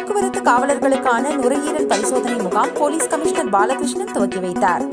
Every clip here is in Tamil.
போக்குவரத்து காவலர்களுக்கான நுரையீரல் பரிசோதனை முகாம் போலீஸ் கமிஷனர் பாலகிருஷ்ணன் துவக்கி வைத்தார்.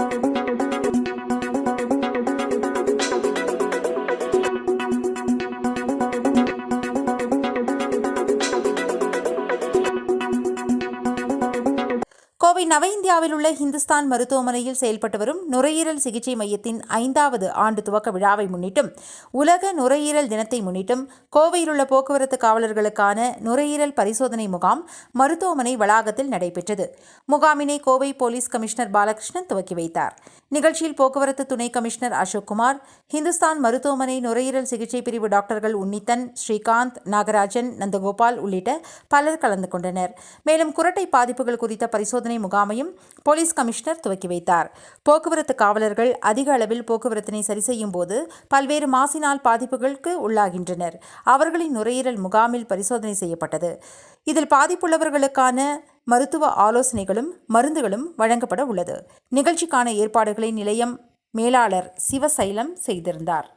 கோவை நவ இந்தியாவில் உள்ள ஹிந்துஸ்தான் மருத்துவமனையில் செயல்பட்டு வரும் நுரையீரல் சிகிச்சை மையத்தின் ஐந்தாவது ஆண்டு துவக்க விழாவை முன்னிட்டும் உலக நுரையீரல் தினத்தை முன்னிட்டும் கோவையில் உள்ள போக்குவரத்து காவலர்களுக்கான நுரையீரல் பரிசோதனை முகாம் மருத்துவமனை வளாகத்தில் நடைபெற்றது. முகாமினை கோவை போலீஸ் கமிஷனர் பாலகிருஷ்ணன் துவக்கி வைத்தார். நிகழ்ச்சியில் போக்குவரத்து துணை கமிஷனர் அசோக்குமார் ஹிந்துஸ்தான் மருத்துவமனை நுரையீரல் சிகிச்சை பிரிவு டாக்டர்கள் உன்னித்தன் ஸ்ரீகாந்த் நாகராஜன் நந்தகோபால் உள்ளிட்ட பலர் கலந்து கொண்டனர். மேலும் குரட்டை பாதிப்புகள் குறித்த பரிசோதனை முகாமையும் போலீஸ் கமிஷனர் துவக்கி வைத்தார். போக்குவரத்து காவலர்கள் அதிக அளவில் போக்குவரத்தினை சரி செய்யும் போது பல்வேறு மாசினால் பாதிப்புகளுக்கு உள்ளாகின்றனர். அவர்களின் நுரையீரல் முகாமில் பரிசோதனை செய்யப்பட்டது. இதில் பாதிப்புள்ளவர்களுக்கான மருத்துவ ஆலோசனைகளும் மருந்துகளும் வழங்கப்பட உள்ளது. நிகழ்ச்சிக்கான ஏற்பாடுகளை நிலையம் மேலாளர் சிவசைலம் செய்திருந்தார்.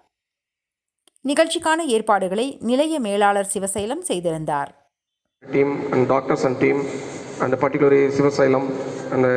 நிகழ்ச்சிக்கான ஏற்பாடுகளை நிலைய மேலாளர் சிவசைலம் செய்திருந்தார். Team and doctors and team அந்த பர்டிகுலர் சிவசைலம் அந்த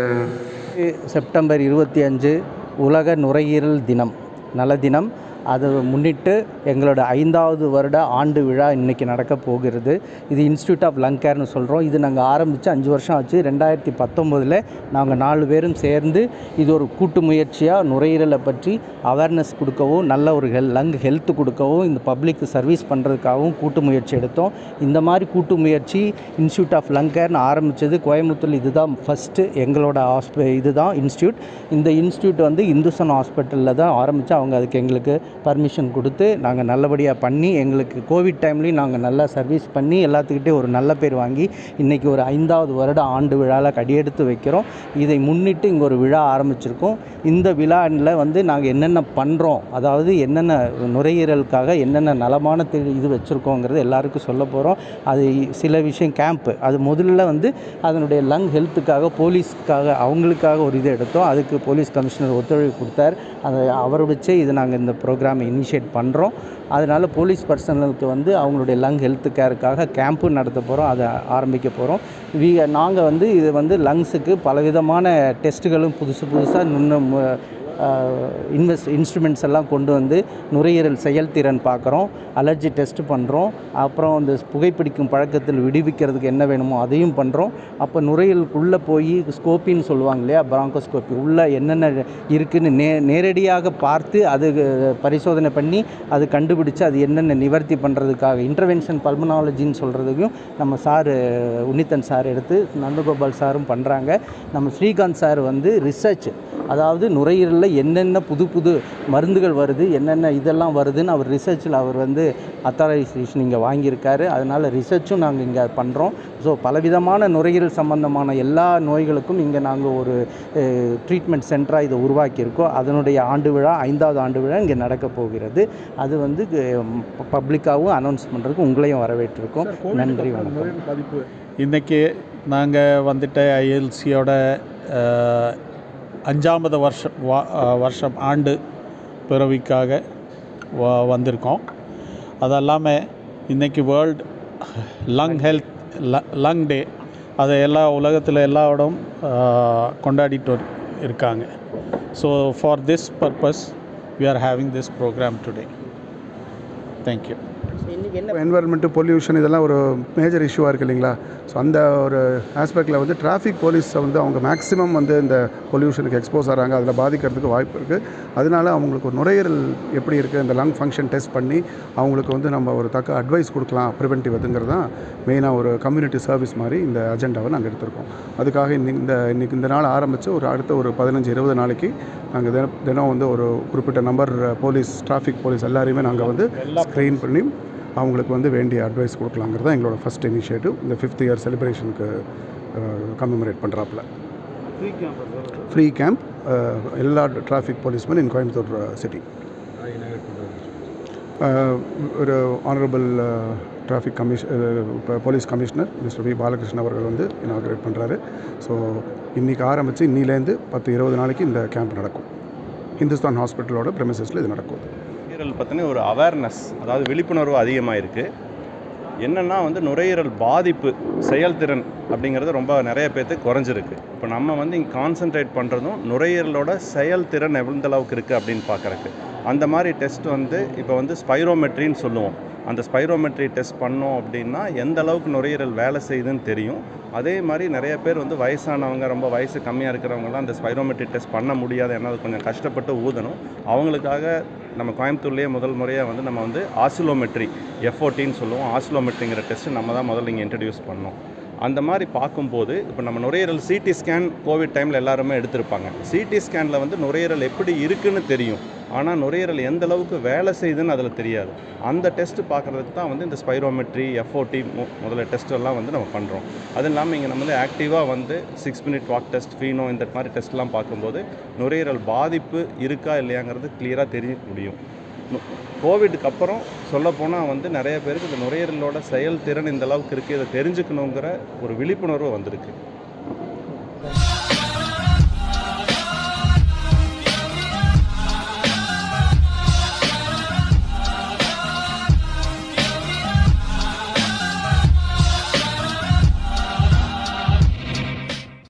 செப்டம்பர் இருபத்தி அஞ்சு உலக நுரையீரல் தினம் நல தினம் அதை முன்னிட்டு எங்களோட ஐந்தாவது வருட ஆண்டு விழா இன்றைக்கி நடக்க போகிறது. இது இன்ஸ்டியூட் ஆஃப் லங் கேர்னு சொல்கிறோம் இது நாங்கள் ஆரம்பித்து அஞ்சு வருஷம் ஆச்சு. ரெண்டாயிரத்தி பத்தொம்போதில் நாங்கள் நாலு பேரும் சேர்ந்து இது ஒரு கூட்டு முயற்சியாக நுரையீரலை பற்றி அவேர்னஸ் கொடுக்கவும் நல்ல ஒரு ஹெல் லங் ஹெல்த் கொடுக்கவும் இந்த பப்ளிக்கு சர்வீஸ் பண்ணுறதுக்காகவும் கூட்டு முயற்சி எடுத்தோம். இந்த மாதிரி கூட்டு முயற்சி இன்ஸ்டியூட் ஆஃப் லங் கேர்னு ஆரம்பித்தது கோயம்புத்தூர் இதுதான் ஃபஸ்ட்டு எங்களோட ஹாஸ்பி இதுதான் இன்ஸ்டியூட் இந்த இன்ஸ்டியூட் வந்து இந்துசன் ஹாஸ்பிட்டலில் தான் ஆரம்பித்து அவங்க அதுக்கு எங்களுக்கு பர்மிஷன் கொடுத்து நாங்கள் நல்லபடியாக பண்ணி எங்களுக்கு கோவிட் டைம்லேயும் நாங்கள் நல்லா சர்வீஸ் பண்ணி எல்லாத்துக்கிட்டே ஒரு நல்ல பேர் வாங்கி இன்றைக்கி ஒரு ஐந்தாவது வருட ஆண்டு விழாவில் கடியெடுத்து வைக்கிறோம். இதை முன்னிட்டு இங்கே ஒரு விழா ஆரம்பிச்சிருக்கோம். இந்த விழாவில் வந்து நாங்கள் என்னென்ன பண்ணுறோம் அதாவது என்னென்ன நுரையீரலுக்காக என்னென்ன நலமான தி- இது வச்சுருக்கோங்கிறது எல்லாருக்கும் சொல்ல போகிறோம் அது சில விஷயம் கேம்ப்பு அது முதல்ல வந்து அதனுடைய லங் ஹெல்த்துக்காக போலீஸ்க்காக அவங்களுக்காக ஒரு இது எடுத்தோம். அதுக்கு போலீஸ் கமிஷனர் ஒத்துழைப்பு கொடுத்தார். அதை அவர் வச்சே இது நாங்கள் இந்த ப்ரோக்ராம் இனிஷியேட் பண்ணுறோம் அதனால் போலீஸ் பர்சனலுக்கு வந்து அவங்களுடைய லங் ஹெல்த் கேருக்காக கேம்ப்பு நடத்த போகிறோம் அதை ஆரம்பிக்க போகிறோம் வி நாங்கள் வந்து இது வந்து லங்ஸுக்கு பலவிதமான டெஸ்ட்டுகளும் புதுசு புதுசாக இன்னும் இன்வெஸ்ட் இன்ஸ்ட்ருமெண்ட்ஸ் எல்லாம் கொண்டு வந்து நுரையீரல் செயல்திறன் பார்க்குறோம் அலர்ஜி டெஸ்ட் பண்ணுறோம் அப்புறம் இந்த புகைப்பிடிக்கும் பழக்கத்தில் விடுவிக்கிறதுக்கு என்ன வேணுமோ அதையும் பண்ணுறோம் அப்போ நுரையீரலுக்குள்ளே போய் ஸ்கோப்பின்னு சொல்லுவாங்க இல்லையா பிராங்கோஸ்கோப்பி உள்ளே என்னென்ன இருக்குதுன்னு நே நேரடியாக பார்த்து அது பரிசோதனை பண்ணி அது கண்டுபிடிச்சு அது என்னென்ன நிவர்த்தி பண்ணுறதுக்காக இன்டர்வென்ஷன் பல்மனாலஜின்னு சொல்கிறதுக்கும் நம்ம சார் உன்னித்தன் சார் எடுத்து நந்தகோபால் சாரும் பண்ணுறாங்க நம்ம ஸ்ரீகாந்த் சார் வந்து ரிசர்ச் அதாவது நுரையீரல் நுரையீரலில் என்னென்ன புது புது மருந்துகள் வருது என்னென்ன இதெல்லாம் வருதுன்னு அவர் ரிசர்ச்சில் அவர் வந்து அத்தாரைசேஷன் இங்கே வாங்கியிருக்காரு. அதனால் ரிசர்ச்சும் நாங்கள் இங்கே பண்ணுறோம் ஸோ பலவிதமான நுரையீரல் சம்பந்தமான எல்லா நோய்களுக்கும் இங்கே நாங்கள் ஒரு ட்ரீட்மெண்ட் சென்டராக இதை உருவாக்கியிருக்கோம். அதனுடைய ஆண்டு விழா ஐந்தாவது ஆண்டு விழா இங்கே நடக்க போகிறது. அது வந்து பப்ளிக்காகவும் அனௌன்ஸ் பண்ணுறதுக்கு உங்களையும் வரவேற்றிருக்கோம். நன்றி வணக்கம். இன்றைக்கி நாங்கள் வந்துட்டு ஐஎல்சியோட அஞ்சாவது வருஷம் வா வருஷம் ஆண்டு பிறவிக்காக வ வந்திருக்கோம். அது இல்லாமல் இன்றைக்கி world lung health lung day அதை எல்லா உலகத்தில் எல்லா இடம் கொண்டாடிட்டு இருக்காங்க. So for this purpose we are having this program today thank you environment pollution இதெல்லாம் ஒரு மேஜர் இஷ்யூவாக இருக்குது இல்லைங்களா? ஸோ அந்த ஒரு ஆஸ்பெக்டில் வந்து டிராஃபிக் போலீஸை வந்து அவங்க மேக்ஸிமம் வந்து இந்த பொல்யூஷனுக்கு எக்ஸ்போஸ் ஆகிறாங்க அதில் பாதிக்கிறதுக்கு வாய்ப்பு இருக்குது அதனால அவங்களுக்கு ஒரு நுரையீரல் எப்படி இருக்குது இந்த லங் ஃபங்க்ஷன் டெஸ்ட் பண்ணி அவங்களுக்கு வந்து நம்ம ஒரு தக்க அட்வைஸ் கொடுக்கலாம் ப்ரிவென்டிவ் அதுங்கிறது தான் மெயினாக ஒரு கம்யூனிட்டி சர்வீஸ் மாதிரி இந்த அஜெண்டாவை நாங்கள் எடுத்திருக்கோம். அதுக்காக இன்னி- இந்த இன்னைக்கு இந்த நாள் ஆரம்பித்து ஒரு அடுத்த ஒரு பதினஞ்சு இருபது நாளைக்கு நாங்கள் தினம் தினம் வந்து ஒரு குறிப்பிட்ட நம்பர் போலீஸ் டிராஃபிக் போலீஸ் எல்லாரையுமே நாங்கள் வந்து ட்ரெயின் பண்ணி அவங்களுக்கு வந்து வேண்டிய அட்வைஸ் கொடுக்கலாங்கிறது தான் எங்களோட ஃபஸ்ட் இனிஷியேட்டிவ் இந்த ஃபிஃப்த் இயர் செலிப்ரேஷனுக்கு கமெமரேட் பண்ணுறாப்புல ஃப்ரீ கேம்ப் எல்லா traffic policeman in Coimbatore city ஒரு honourable traffic commis police commissioner mister V Balakrishnan அவர்கள் வந்து இனாகிரேட் பண்ணுறாரு ஸோ இன்றைக்கி ஆரம்பித்து இன்னிலேருந்து பத்து இருபது நாளைக்கு இந்த கேம்ப் நடக்கும். ஹிந்துஸ்தான் ஹாஸ்பிட்டலோட ப்ரெமிசஸில் இது நடக்கும். நுரையீரல் பற்றின ஒரு அவேர்னஸ் அதாவது விழிப்புணர்வு அதிகமாக இருக்குது என்னென்னா வந்து நுரையீரல் பாதிப்பு செயல்திறன் அப்படிங்கிறது ரொம்ப நிறைய பேர்த்துக்கு குறைஞ்சிருக்கு. இப்போ நம்ம வந்து இங்கே கான்சென்ட்ரேட் பண்ணுறதும் நுரையீரலோட செயல்திறன் எந்த அளவுக்கு இருக்குது அப்படின்னு பார்க்குறக்கு அந்த மாதிரி டெஸ்ட் வந்து இப்போ வந்து ஸ்பைரோமெட்ரின்னு சொல்லுவோம். அந்த ஸ்பைரோமெட்ரி டெஸ்ட் பண்ணோம் அப்படின்னா எந்த அளவுக்கு நுரையீரல் வேலை செய்யுதுன்னு தெரியும். அதே மாதிரி நிறைய பேர் வந்து வயசானவங்க ரொம்ப வயசு கம்மியாக இருக்கிறவங்கலாம் அந்த ஸ்பைரோமெட்ரி டெஸ்ட் பண்ண முடியாது. ஏன்னா அது கொஞ்சம் கஷ்டப்பட்டு ஊதணும். அவங்களுக்காக நம்ம கோயம்புத்தூர்லேயே முதல் முறையாக வந்து நம்ம வந்து ஆசிலோமெட்ரி எஃப்ஓட்டின்னு சொல்லுவோம். ஆசிலோமெட்ரிங்கிற டெஸ்ட்டு நம்ம தான் முதல்ல இங்கே இன்ட்ரடியூஸ் பண்ணோம். அந்த மாதிரி பார்க்கும்போது இப்போ நம்ம நுரையீரல் சிடி ஸ்கேன் கோவிட் டைமில் எல்லாருமே எடுத்திருப்பாங்க. சிடி ஸ்கேனில் வந்து நுரையீரல் எப்படி இருக்குன்னு தெரியும். ஆனால் நுரையீரல் எந்த அளவுக்கு வேலை செய்யுதுன்னு அதில் தெரியாது. அந்த டெஸ்ட்டு பார்க்குறதுக்கு தான் வந்து இந்த ஸ்பைரோமெட்ரி எஃப்ஓடி முதல்ல டெஸ்ட்டெல்லாம் வந்து நம்ம பண்ணுறோம் அது இல்லாமல் இங்கே நம்ம வந்து ஆக்டிவாக வந்து சிக்ஸ் மினிட் வாக் டெஸ்ட் ஃபீனோ இந்த மாதிரி டெஸ்ட்லாம் பார்க்கும்போது நுரையீரல் பாதிப்பு இருக்கா இல்லையாங்கிறது கிளியராக தெரிய முடியும். கோவிடுக்கு அப்புறம் சொல்லப்போனால் வந்து நிறைய பேருக்கு இந்த நுரையீரலோட செயல்திறன் இந்த அளவுக்கு இருக்குது இதை தெரிஞ்சுக்கணுங்கிற ஒரு விழிப்புணர்வு வந்திருக்கு.